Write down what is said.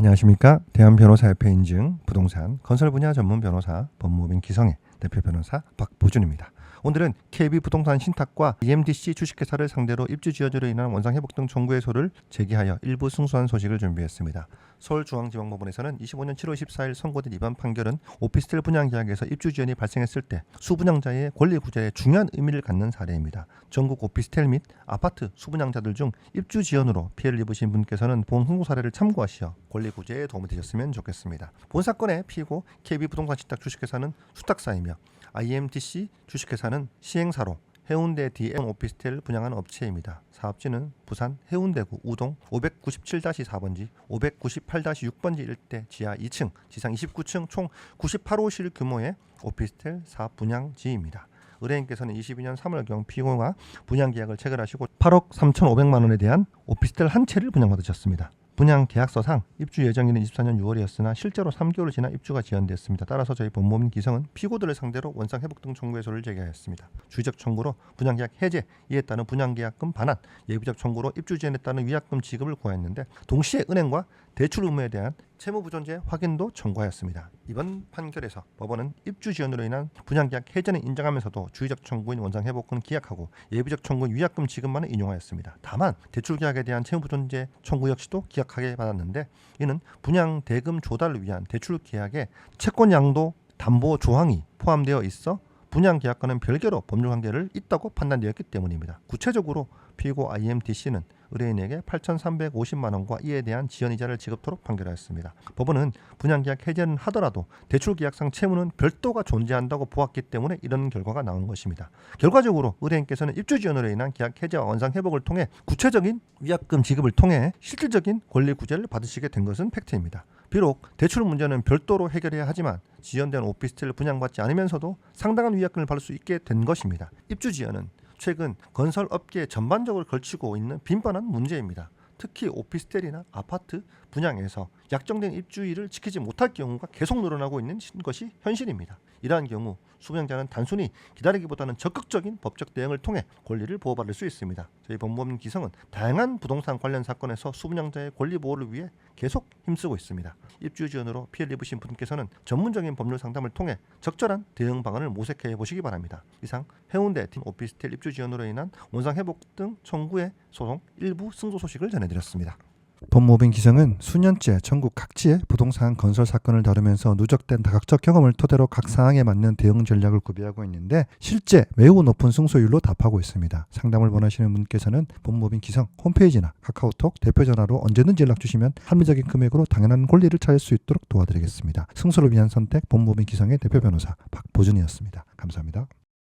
안녕하십니까 대한변호사협회 인증 부동산 건설 분야 전문 변호사 법무법인 기성의 대표 변호사 박보준입니다. 오늘은 KB 부동산 신탁과 EMDC 주식회사를 상대로 입주 지연으로 인한 원상 회복 등 청구 해소를 제기하여 일부 승소한 소식을 준비했습니다. 서울중앙지방법원에서는 25년 7월 14일 선고된 이번 판결은 오피스텔 분양 계약에서 입주 지연이 발생했을 때 수분양자의 권리 구제에 중요한 의미를 갖는 사례입니다. 전국 오피스텔 및 아파트 수분양자들 중 입주 지연으로 피해를 입으신 분께서는 본 승소 사례를 참고하시어 권리 구제에 도움이 되셨으면 좋겠습니다. 본 사건의 피고 KB 부동산 신탁 주식회사는 수탁사이며 IMTC 주식회사는 시행사로 해운대 DM 오피스텔 분양하는 업체입니다. 사업지는 부산 해운대구 우동 597-4번지, 598-6번지 일대 지하 2층, 지상 29층 총 98호실 규모의 오피스텔 사업 분양지입니다. 의뢰인께서는 22년 3월경 피고가 분양 계약을 체결하시고 8억 3,500만 원에 대한 오피스텔 한 채를 분양받으셨습니다. 분양 계약서상 입주 예정일은 24년 6월이었으나 실제로 3개월 지나 입주가 지연됐습니다. 따라서 저희 법무법인 기성은 피고들을 상대로 원상 회복 등 청구 해소를 제기하였습니다. 주의적 청구로 분양 계약 해제, 이에 따른 분양 계약금 반환, 예비적 청구로 입주 지연에 따른 위약금 지급을 구하였는데 동시에 은행과 대출 의무에 대한 채무 부존재 확인도 청구하였습니다. 이번 판결에서 법원은 입주 지연으로 인한 분양 계약 해제는 인정하면서도 주의적 청구인 원상 회복은 기약하고 예비적 청구인 위약금 지급만을 인용하였습니다. 다만 대출 계약에 대한 채무 부존재 청구 역시도 기약하게 받았는데 이는 분양 대금 조달을 위한 대출 계약에 채권 양도 담보 조항이 포함되어 있어 분양 계약과는 별개로 법률 관계를 있다고 판단되었기 때문입니다. 구체적으로 피고 IMDC는 의뢰인에게 8,350만 원과 이에 대한 지연 이자를 지급토록 판결하였습니다. 법원은 분양 계약 해제는 하더라도 대출 계약상 채무는 별도가 존재한다고 보았기 때문에 이런 결과가 나온 것입니다. 결과적으로 의뢰인께서는 입주 지연으로 인한 계약 해제와 원상 회복을 통해 구체적인 위약금 지급을 통해 실질적인 권리 구제를 받으시게 된 것은 팩트입니다. 비록 대출 문제는 별도로 해결해야 하지만 지연된 오피스텔을 분양받지 않으면서도 상당한 위약금을 받을 수 있게 된 것입니다. 입주 지연은 최근 건설 업계에 전반적으로 걸치고 있는 빈번한 문제입니다. 특히 오피스텔이나 아파트 분양에서 약정된 입주일을 지키지 못할 경우가 계속 늘어나고 있는 것이 현실입니다. 이러한 경우 수분양자는 단순히 기다리기보다는 적극적인 법적 대응을 통해 권리를 보호받을 수 있습니다. 저희 법무법인 기성은 다양한 부동산 관련 사건에서 수분양자의 권리 보호를 위해 계속 힘쓰고 있습니다. 입주 지연으로 피해를 입으신 분께서는 전문적인 법률 상담을 통해 적절한 대응 방안을 모색해 보시기 바랍니다. 이상 해운대 팀 오피스텔 입주 지연으로 인한 원상 회복 등 청구의 소송 일부 승소 소식을 전해드렸습니다. 법무법인 기성은 수년째 전국 각지의 부동산 건설 사건을 다루면서 누적된 다각적 경험을 토대로 각 사항에 맞는 대응 전략을 구비하고 있는데 실제 매우 높은 승소율로 답하고 있습니다. 상담을 원하시는 분께서는 법무법인 기성 홈페이지나 카카오톡 대표 전화로 언제든지 연락 주시면 합리적인 금액으로 당연한 권리를 찾을 수 있도록 도와드리겠습니다. 승소를 위한 선택 법무법인 기성의 대표 변호사 박보준이었습니다. 감사합니다.